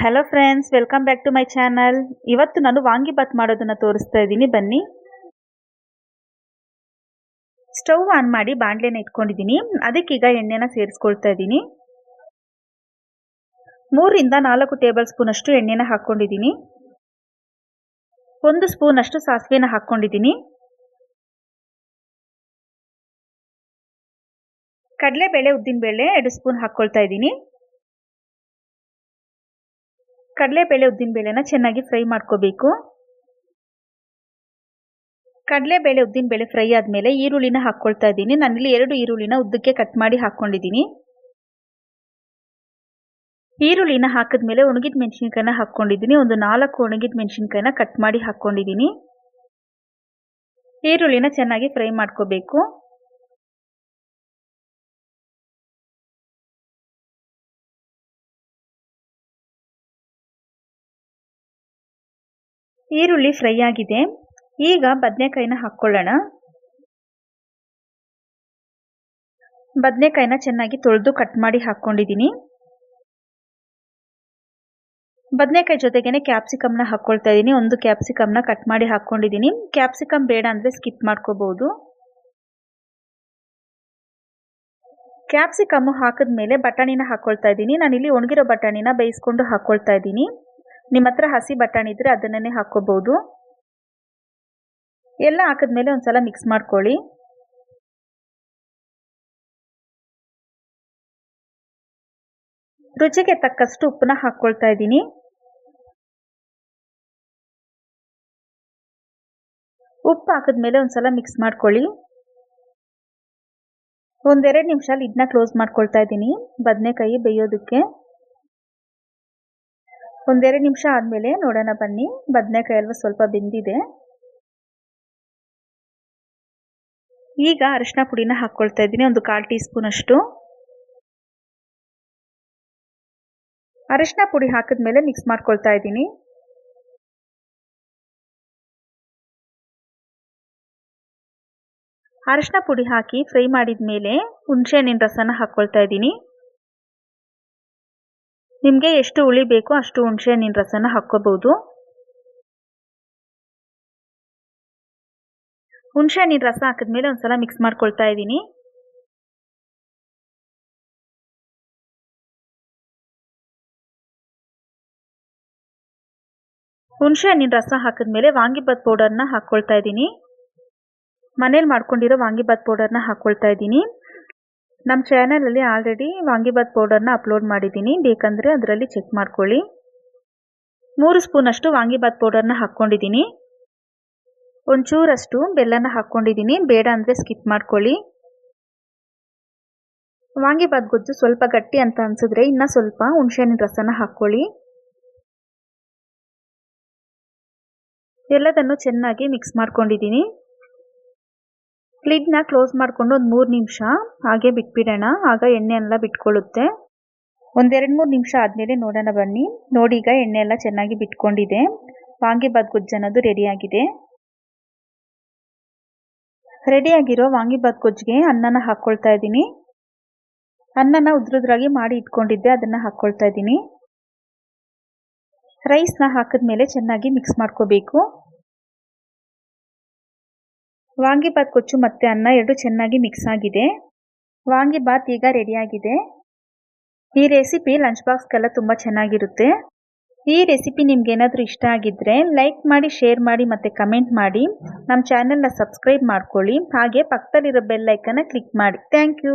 Hello friends welcome back to my channel ಇವತ್ತು ನಾನು ವಾಂಗಿಬಾತ್ ಮಾಡೋದನ್ನು ತೋರಿಸ್ತಾ ಇದ್ದೀನಿ. ಬನ್ನಿ. ಸ್ಟವ್ ಆನ್ ಮಾಡಿ ಬಾಣಲೆನ ಇಟ್ಕೊಂಡಿದ್ದೀನಿ. ಅದಕ್ಕೀಗ ಎಣ್ಣೆನ ಸೇರಿಸ್ಕೊಳ್ತಾ ಇದ್ದೀನಿ. ಮೂರಿಂದ ನಾಲ್ಕು ಟೇಬಲ್ ಸ್ಪೂನಷ್ಟು ಎಣ್ಣೆನ ಹಾಕ್ಕೊಂಡಿದ್ದೀನಿ. ಒಂದು ಸ್ಪೂನಷ್ಟು ಸಾಸಿವೆನ ಹಾಕ್ಕೊಂಡಿದ್ದೀನಿ. ಕಡಲೆಬೇಳೆ, ಉದ್ದಿನಬೇಳೆ ಎರಡು ಸ್ಪೂನ್ ಹಾಕ್ಕೊಳ್ತಾ ಇದ್ದೀನಿ. ಕಡಲೆಬೇಳೆ ಉದ್ದಿನಬೇಳೆನ ಚೆನ್ನಾಗಿ ಫ್ರೈ ಮಾಡ್ಕೋಬೇಕು. ಕಡಲೆಬೇಳೆ ಉದ್ದಿನಬೇಳೆ ಫ್ರೈ ಆದಮೇಲೆ ಈರುಳ್ಳಿನ ಹಾಕ್ಕೊಳ್ತಾ ಇದ್ದೀನಿ. ನಾನಿಲ್ಲಿ ಎರಡು ಈರುಳ್ಳಿನ ಉದ್ದಕ್ಕೆ ಕಟ್ ಮಾಡಿ ಹಾಕ್ಕೊಂಡಿದ್ದೀನಿ. ಈರುಳ್ಳಿನ ಹಾಕಿದ್ಮೇಲೆ ಒಣಗಿದ ಮೆಣಸಿನ್ಕಾಯಿನ ಹಾಕ್ಕೊಂಡಿದ್ದೀನಿ. ಒಂದು ನಾಲ್ಕು ಒಣಗಿದ ಮೆಣಸಿನ್ಕಾಯಿನ ಕಟ್ ಮಾಡಿ ಹಾಕ್ಕೊಂಡಿದ್ದೀನಿ. ಈರುಳ್ಳಿನ ಚೆನ್ನಾಗಿ ಫ್ರೈ ಮಾಡ್ಕೋಬೇಕು. ಈರುಳ್ಳಿ ಫ್ರೈ ಆಗಿದೆ. ಈಗ ಬದನೆಕಾಯಿನ ಹಾಕ್ಕೊಳ್ಳೋಣ. ಬದನೆಕಾಯಿನ ಚೆನ್ನಾಗಿ ತೊಳೆದು ಕಟ್ ಮಾಡಿ ಹಾಕ್ಕೊಂಡಿದ್ದೀನಿ. ಬದನೆಕಾಯಿ ಜೊತೆಗೇನೆ ಕ್ಯಾಪ್ಸಿಕಮ್ನ ಹಾಕ್ಕೊಳ್ತಾ ಇದ್ದೀನಿ ಒಂದು ಕ್ಯಾಪ್ಸಿಕಮ್ನ ಕಟ್ ಮಾಡಿ ಹಾಕ್ಕೊಂಡಿದ್ದೀನಿ ಕ್ಯಾಪ್ಸಿಕಮ್ ಬೇಡ ಅಂದರೆ ಸ್ಕಿಪ್ ಮಾಡ್ಕೋಬಹುದು ಕ್ಯಾಪ್ಸಿಕಮ್ಮು ಹಾಕಿದ್ಮೇಲೆ ಬಟಾಣಿನ ಹಾಕ್ಕೊಳ್ತಾ ಇದ್ದೀನಿ ನಾನಿಲ್ಲಿ ಒಣಗಿರೋ ಬಟಾಣಿನ ಬೇಯಿಸ್ಕೊಂಡು ಹಾಕ್ಕೊಳ್ತಾ ಇದ್ದೀನಿ ನಿಮ್ಮ ಹತ್ರ ಹಸಿ ಬಟಾಣಿ ಇದ್ರೆ ಅದನ್ನೇ ಹಾಕ್ಕೋಬೋದು ಎಲ್ಲ ಹಾಕಿದ್ಮೇಲೆ ಒಂದ್ಸಲ ಮಿಕ್ಸ್ ಮಾಡ್ಕೊಳ್ಳಿ. ರುಚಿಗೆ ತಕ್ಕಷ್ಟು ಉಪ್ಪನ್ನ ಹಾಕ್ಕೊಳ್ತಾ ಇದ್ದೀನಿ. ಉಪ್ಪು ಹಾಕಿದ್ಮೇಲೆ ಒಂದ್ಸಲ ಮಿಕ್ಸ್ ಮಾಡ್ಕೊಳ್ಳಿ. ಒಂದೆರಡು ನಿಮಿಷ ಇದನ್ನ ಕ್ಲೋಸ್ ಮಾಡ್ಕೊಳ್ತಾ ಇದ್ದೀನಿ. ಬದನೆಕಾಯಿ ಬೇಯೋದಕ್ಕೆ. ಒಂದೆರಡು ನಿಮಿಷ ಆದಮೇಲೆ ನೋಡೋಣ ಬನ್ನಿ. ಬದನೆಕಾಯಿ ಸ್ವಲ್ಪ ಬೆಂದಿದೆ. ಈಗ ಅರಿಶಿನ ಪುಡಿನ ಹಾಕ್ಕೊಳ್ತಾ ಇದ್ದೀನಿ. ಒಂದು ಕಾಲು ಟೀ ಸ್ಪೂನ್ ಅಷ್ಟು. ಅರಿಶಿನ ಪುಡಿ ಹಾಕಿದ್ಮೇಲೆ ಮಿಕ್ಸ್ ಮಾಡ್ಕೊಳ್ತಾ ಇದ್ದೀನಿ. ಅರಿಶಿನ ಪುಡಿ ಹಾಕಿ ಫ್ರೈ ಮಾಡಿದ ಮೇಲೆ ಹುಣಸೆಹಣ್ಣಿನ ರಸನ ಹಾಕ್ಕೊಳ್ತಾ ಇದ್ದೀನಿ. ನಿಮಗೆ ಎಷ್ಟು ಹುಳಿ ಬೇಕೋ ಅಷ್ಟು ಹುಣಸೆಹಣ್ಣಿನ ರಸನ ಹಾಕ್ಕೋಬಹುದು ಹುಣಸೆಹಣ್ಣಿನ ರಸ ಹಾಕಿದ್ಮೇಲೆ ಒಂದ್ಸಲ ಮಿಕ್ಸ್ ಮಾಡ್ಕೊಳ್ತಾ ಇದ್ದೀನಿ. ಹುಣಸೆಹಣ್ಣಿನ ರಸ ಹಾಕಿದ್ಮೇಲೆ ವಾಂಗಿಬಾತ್ ಪೌಡರ್ನ ಹಾಕ್ಕೊಳ್ತಾ ಇದ್ದೀನಿ. ಮನೇಲಿ ಮಾಡ್ಕೊಂಡಿರೋ ವಾಂಗಿಬಾತ್ ಪೌಡರ್ನ ಹಾಕ್ಕೊಳ್ತಾ ಇದ್ದೀನಿ. ನಮ್ಮ ಚಾನಲಲ್ಲಿ ಆಲ್ರೆಡಿ ವಾಂಗಿಬಾತ್ ಪೌಡರ್ನ ಅಪ್ಲೋಡ್ ಮಾಡಿದ್ದೀನಿ. ಬೇಕಂದರೆ ಅದರಲ್ಲಿ ಚೆಕ್ ಮಾಡ್ಕೊಳ್ಳಿ. ಮೂರು ಸ್ಪೂನಷ್ಟು ವಾಂಗಿಬಾತ್ ಪೌಡರ್ನ ಹಾಕ್ಕೊಂಡಿದ್ದೀನಿ. ಒಂಚೂರಷ್ಟು ಬೆಲ್ಲನ ಹಾಕ್ಕೊಂಡಿದ್ದೀನಿ. ಬೇಡ ಅಂದರೆ ಸ್ಕಿಪ್ ಮಾಡ್ಕೊಳ್ಳಿ. ವಾಂಗಿಬಾತ್ ಗೊಜ್ಜು ಸ್ವಲ್ಪ ಗಟ್ಟಿ ಅಂತ ಅನಿಸಿದ್ರೆ ಇನ್ನೂ ಸ್ವಲ್ಪ ಹುಣಸೆಹಣ್ಣಿನ ರಸನ ಹಾಕ್ಕೊಳ್ಳಿ. ಎಲ್ಲದನ್ನು ಚೆನ್ನಾಗಿ ಮಿಕ್ಸ್ ಮಾಡ್ಕೊಂಡಿದ್ದೀನಿ. ಲಿಡ್ನ ಕ್ಲೋಸ್ ಮಾಡಿಕೊಂಡು ಒಂದು ಮೂರು ನಿಮಿಷ ಹಾಗೆ ಬಿಟ್ಬಿಡೋಣ. ಆಗ ಎಣ್ಣೆ ಎಲ್ಲ ಬಿಟ್ಕೊಳ್ಳುತ್ತೆ. ಒಂದೆರಡು ಮೂರು ನಿಮಿಷ ಆದಮೇಲೆ ನೋಡೋಣ ಬನ್ನಿ. ನೋಡಿ ಈಗ ಎಣ್ಣೆ ಎಲ್ಲ ಚೆನ್ನಾಗಿ ಬಿಟ್ಕೊಂಡಿದೆ. ವಾಂಗಿಬಾತ್ ಗೊಜ್ಜು ಅನ್ನೋದು ರೆಡಿಯಾಗಿದೆ ರೆಡಿಯಾಗಿರೋ ವಾಂಗಿಬಾತ್ ಗೊಜ್ಜಿಗೆ ಅನ್ನನ ಹಾಕ್ಕೊಳ್ತಾ ಇದ್ದೀನಿ. ಅನ್ನನ ಉದ್ರುದ್ರಾಗಿ ಮಾಡಿ ಇಟ್ಕೊಂಡಿದ್ದೆ, ಅದನ್ನು ಹಾಕ್ಕೊಳ್ತಾ ಇದ್ದೀನಿ. ರೈಸ್ನ ಹಾಕಿದ್ಮೇಲೆ ಚೆನ್ನಾಗಿ ಮಿಕ್ಸ್ ಮಾಡ್ಕೋಬೇಕು. ವಾಂಗಿಬಾತ್ ಕೊಚ್ಚು ಮತ್ತು ಅನ್ನ ಎರಡು ಚೆನ್ನಾಗಿ ಮಿಕ್ಸ್ ಆಗಿದೆ. ವಾಂಗಿಬಾತ್ ಈಗ ರೆಡಿಯಾಗಿದೆ ಈ ರೆಸಿಪಿ ಲಂಚ್ ಬಾಕ್ಸ್ಗೆಲ್ಲ ತುಂಬ ಚೆನ್ನಾಗಿರುತ್ತೆ. ಈ ರೆಸಿಪಿ ನಿಮ್ಗೆ ಏನಾದರೂ ಇಷ್ಟ ಆಗಿದ್ದರೆ ಲೈಕ್ ಮಾಡಿ ಶೇರ್ ಮಾಡಿ ಮತ್ತು ಕಮೆಂಟ್ ಮಾಡಿ. ನಮ್ಮ ಚಾನೆಲ್ನ ಸಬ್ಸ್ಕ್ರೈಬ್ ಮಾಡ್ಕೊಳ್ಳಿ. ಹಾಗೆ ಪಕ್ಕದಲ್ಲಿರೋ ಬೆಲ್ ಐಕನ್ನ ಕ್ಲಿಕ್ ಮಾಡಿ. Thank you